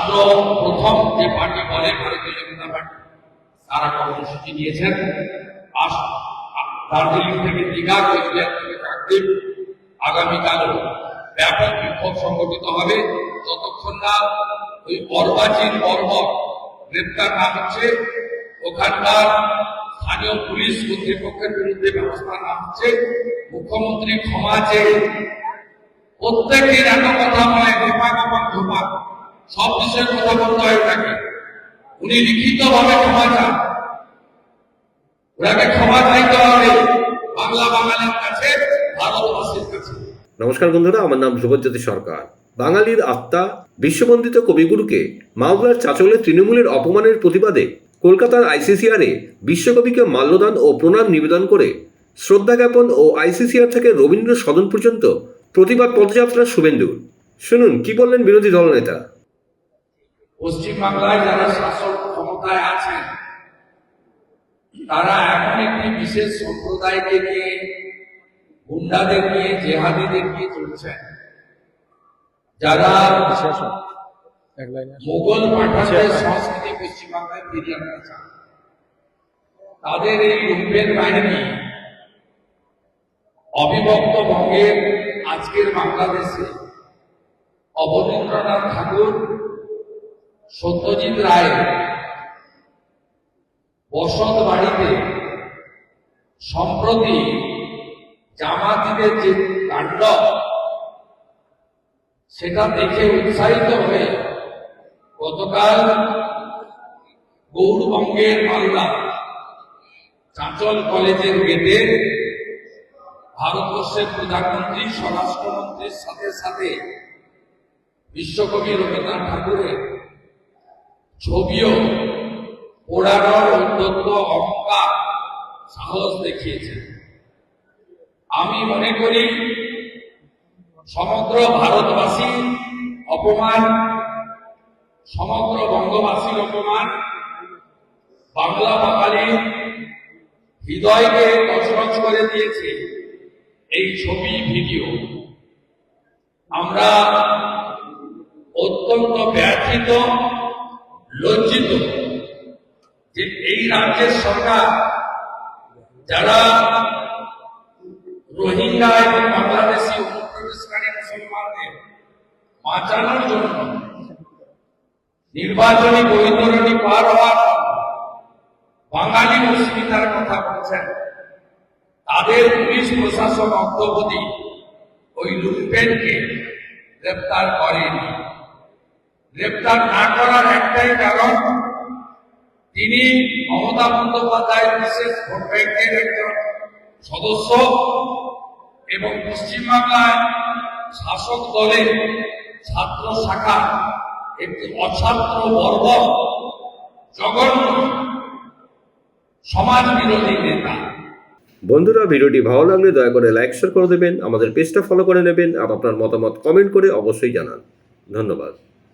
রাষ্ট্র প্রথম যে পার্টি বলে, ভারতীয় জনতা পার্টি তারা কর্মসূচি নিয়েছেন। দার্জিলিং থেকে দীঘা, কোচবিহার থেকে কাকদ্বীপ। আগামীকালও ব্যাপক বিক্ষোভ সংগঠিত হবে। যতক্ষণ না ওই অর্বাচীন বর্বর গ্রেপ্তার না হচ্ছে, ওখানকার স্থানীয় পুলিশ কর্তৃপক্ষের বিরুদ্ধে ব্যবস্থা না হচ্ছে। মুখ্যমন্ত্রী ক্ষমা চেয়ে প্রত্যেকের এত কথা বলে ধোপা ধোপা সব বিষয়ে কথা বলতে হয় ওনাকে। উনি লিখিত ভাবে ক্ষমা চান। ওনাকে ক্ষমা চাইতে হবে বাংলা বাঙালির কাছে, ভারতবাসীর কাছে। নমস্কার বন্ধুরা, আমার নাম ধ্রুবজ্যোতি সরকার। বাঙালির আত্মা বিশ্ববন্দিত কবিগুরুকে মাওলার চাচলে তৃণমূলের অপমানের প্রতিবাদে কলকাতার আইসিসিআরে বিশ্বকবিকে মাল্যদান ও প্রণাম নিবেদন করে শ্রদ্ধা জ্ঞাপন ও আইসিসিআর থেকে রবীন্দ্র সদন পর্যন্ত প্রতিবাদ পদযাত্রা শুভেন্দুর শুনুন, কি বললেন বিরোধী দলনেতা? পশ্চিমবাংলায় যারা শাসক ক্ষমতায় আছেন, তারা এখন একটি বিশেষ সম্প্রদায়কে নিয়ে, গুন্ডাদের নিয়ে, জেহাদিদের নিয়ে চলছেন। যারা মোগল পাঠানদের সংস্কৃতি পশ্চিমবাংলায় ফিরিয়ে আনতে চান, তাদের এই লুম্পের বাহিনী অবিভক্ত বঙ্গের আজকের বাংলাদেশে অবনীন্দ্রনাথ ঠাকুর সত্যজিৎ রায় বসত বাড়িতে সম্প্রতি জামাতিদের যে কাণ্ড সেটা দেখে উৎসাহিত হয়ে গতকাল গৌরবঙ্গের মালদা চাঁচল কলেজের গেটে ভারতবর্ষের প্রধানমন্ত্রী, স্বরাষ্ট্রমন্ত্রীর সাথে সাথে বিশ্বকবি রবীন্দ্রনাথ ঠাকুরের ছবিও পোড়ানোর উদ্যত্ত অহংকার, সাহস দেখিয়েছেন আমি মনে করি, সমগ্র ভারতবাসী অপমান, সমগ্র বঙ্গবাসীর অপমান, বাংলা বাঙালি হৃদয়কে কচরচ করে দিয়েছে এই ছবি ভিডিও। আমরা অত্যন্ত ব্যথিত লজ্জিত যে এই রাজ্যের সরকার, যারা রোহিঙ্গা এবং বাংলাদেশি অনুপ্রবেশকারী মুসলমানদের বাঁচানোর জন্য নির্বাচনী বৈতরণী পার হওয়ার বাঙালি অসুবিধার কথা বলছেন, তাদের পুলিশ প্রশাসন অদ্যবধি ওই লুম্পেনকে গ্রেপ্তার করেনি। গ্রেপ্তার না করার একটাই কারণ, তিনি মমতা বন্দ্যোপাধ্যায় বিশেষ ভোট ব্যাংকের একজন সদস্য এবং পশ্চিমবাংলায় শাসক দলের ছাত্র শাখা একটি অছাত্র বর্গ জঘন্য সমাজ বিরোধী নেতা। বন্ধুরা, ভিডিওটি ভালো লাগলে দয়া করে লাইক, শেয়ার করে দেবেন, আমাদের পেজটা ফলো করে নেবেন, আর আপনার মতামত কমেন্ট করে অবশ্যই জানান। ধন্যবাদ।